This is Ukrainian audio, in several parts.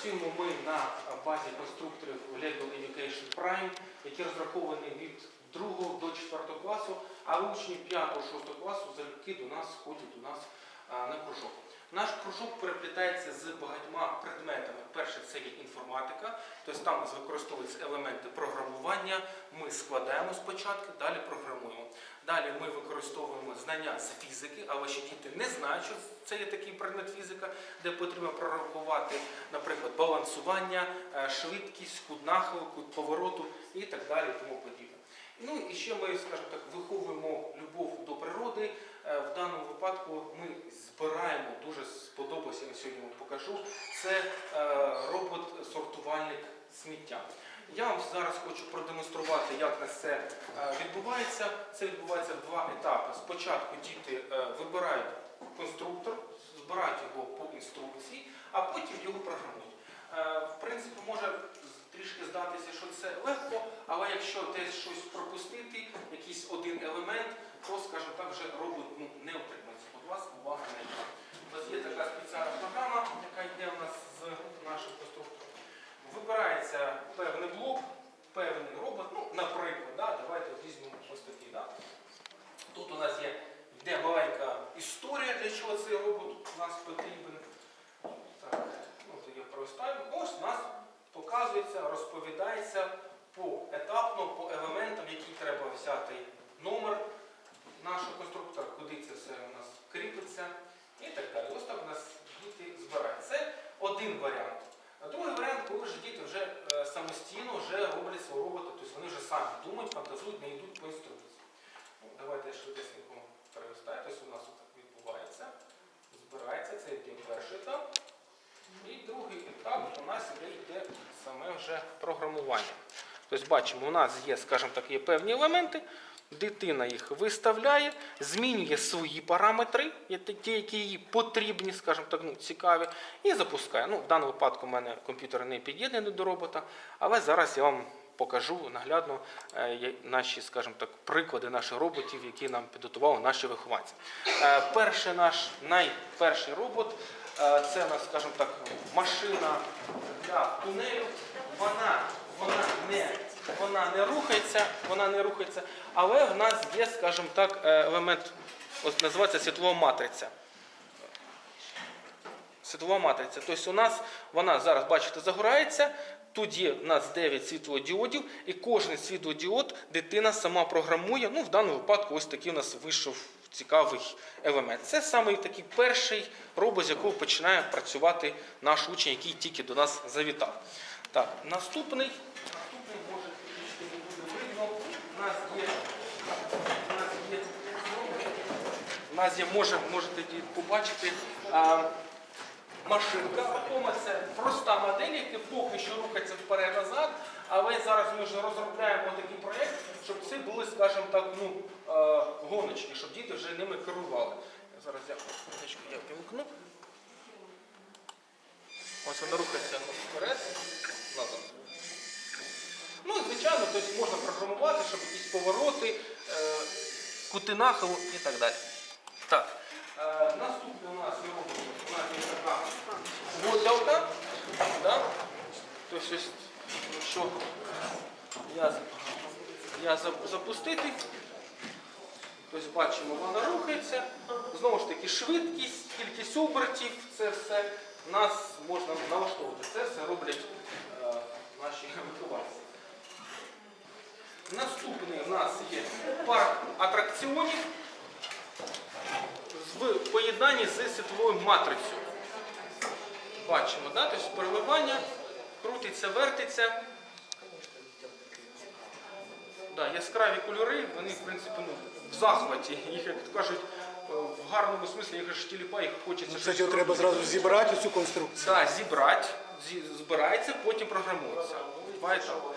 Працюємо ми на базі конструкторів Lego Education Prime, які розраховані від 2 до 4 класу, а учні 5-6 класу залюбки до нас ходять до нас е, на кружок. Наш кружок переплітається з багатьма предметами. Перше це є інформатика, тобто там використовуються елементи програмування. Ми складаємо спочатку, далі програмуємо. Далі ми використовуємо знання з фізики, а ваші діти не знають, що це є такий предмет фізика, де потрібно прорахувати, наприклад, балансування, е, швидкість, кут нахилу, кут повороту і так далі, тому подібне. Ну і ще ми, скажімо так, виховуємо любов до природи. Е, В даному випадку ми збираємо, дуже сподобався, я сьогодні вам покажу. Це е, робот-сортувальник сміття. Я вам зараз хочу продемонструвати, як нас це е, відбувається. Це відбувається в два етапи. Спочатку діти е, вибирають конструктор, збирають його по інструкції, а потім його програмують. В принципі, може трішки здатися, що це легко, але якщо десь щось пропустити, якийсь один елемент, то, скажімо так, вже робот ну, не отримається. От вас увага на нього. У нас є така спеціальна програма, яка йде у нас з нашим конструктором. Вибирається певний блок, певний робот, ну, наприклад, да, давайте візьмемо ось такий. Да. Тут у нас є йде маленька історія, для чого цей робот у нас потрібен. Так, ну, то я пролистаю. Ось у нас показується, розповідається поетапно, по елементам, які треба взяти номер нашого конструктора, куди це все у нас кріпиться і так далі. Ось так у нас діти збирають. Це один варіант. Другий варіант, коли вже діти вже е, самостійно вже роблять свого робота, тобто вони вже самі думають, фантазують, не йдуть по інструкції. Ну, давайте я швидесенько перелистаю. Тобто у нас так відбувається, збирається, це йде перший етап. І другий етап у нас іде, йде саме вже програмування. Тобто бачимо, у нас є, скажімо так, є певні елементи, дитина їх виставляє, змінює свої параметри, ті, які їй потрібні, скажімо так, ну, цікаві, і запускає. Ну, в даному випадку в мене комп'ютер не під'єднаний до робота, але зараз я вам покажу наглядно е, наші, скажімо так, приклади наших роботів, які нам підготували наші вихованці. Е, Перший наш найперший робот це у нас, скажімо так, машина для тунелю. Вона, вона не вона не рухається, вона не рухається, але в нас є, скажімо так, е, елемент, ось називається світлова матриця. Світлова матриця. Тобто у нас вона зараз, бачите, загорається. Є у нас 9 світлодіодів, і кожен світлодіод дитина сама програмує. Ну, в даному випадку, ось такий у нас вийшов цікавий елемент. Це саме такий перший робот, з якого починає працювати наш учень, який тільки до нас завітав. Так, наступний, наступний може видно. У нас є, у нас є, може, можете побачити. А, Машинка Атома це проста модель, яка поки що рухається вперед-назад, але зараз ми вже розробляємо такий проєкт, щоб були, скажімо так, ну, е, гоночки, щоб діти вже ними керували. Зараз я секундочку, я вимкну. Ось вона рухається вперед, назад. Ну, звичайно, тобто можна програмувати, щоб якісь повороти, е, кути нахилу і так далі. Так. Е, наступне у нас є така гойдалка. Да? Тобто, якщо я, я запустити, тобто бачимо, вона рухається. Знову ж таки, швидкість, кількість обертів, це все нас можна налаштовувати. Це все роблять е, наші вихованці. Наступний у нас є парк атракціонів в поєднанні з світловою матрицею. Бачимо, да? тобто переливання, крутиться, вертиться. Да, яскраві кольори, вони, в принципі, ну, в захваті. Їх, як кажуть, е, в гарному смислі їх аж тіліпа, їх хочеться. Ну, щось Кстати, треба зразу зібрати цю конструкцію. Да, зібрати, зі- збирається, потім програмується. Два етапи.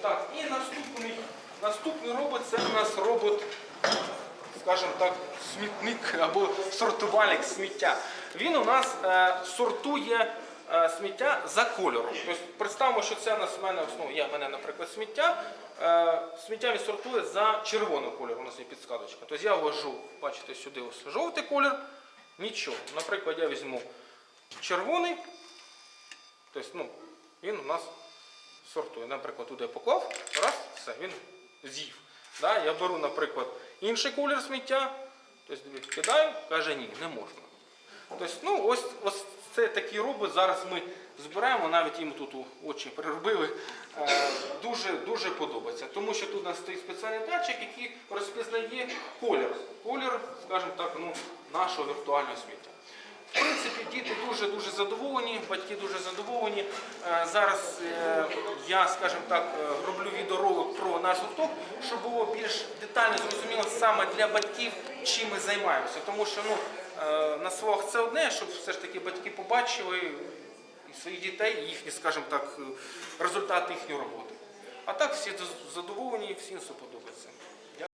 Так, і наступний, наступний робот це у нас робот, скажімо так, смітник або сортувальник сміття. Він у нас е, сортує сміття за кольором. Тобто представимо, що це в мене, ну, я в мене, наприклад, сміття. Е, сміття він сортує за червоним кольором, у нас є підсказочка. Тобто я ввожу, бачите, сюди ось жовтий колір, Нічого. Наприклад, я візьму червоний, тобто, ну, він у нас сортує. Наприклад, туди поклав, раз, все, він з'їв. Да? Я беру, наприклад, інший колір сміття, тобто кидаю, каже, ні, не можна. Тобто, ну, ось, ось це такий робот. Зараз ми збираємо, навіть їм тут очі переробили. Е, дуже, дуже подобається. Тому що тут у нас стоїть спеціальний датчик, який розпізнає колір. Колір, скажімо так, ну, нашого віртуального сміття. В принципі, діти дуже-дуже задоволені, батьки дуже задоволені. Е, Зараз е, я, скажімо так, роблю відеоролик про наш гурток, щоб було більш детально зрозуміло саме для батьків, чим ми займаємося. Тому що ну, на словах це одне, щоб все ж таки батьки побачили і своїх дітей, і їхні, скажімо так, е, результати їхньої роботи. А так всі задоволені, всім все подобається.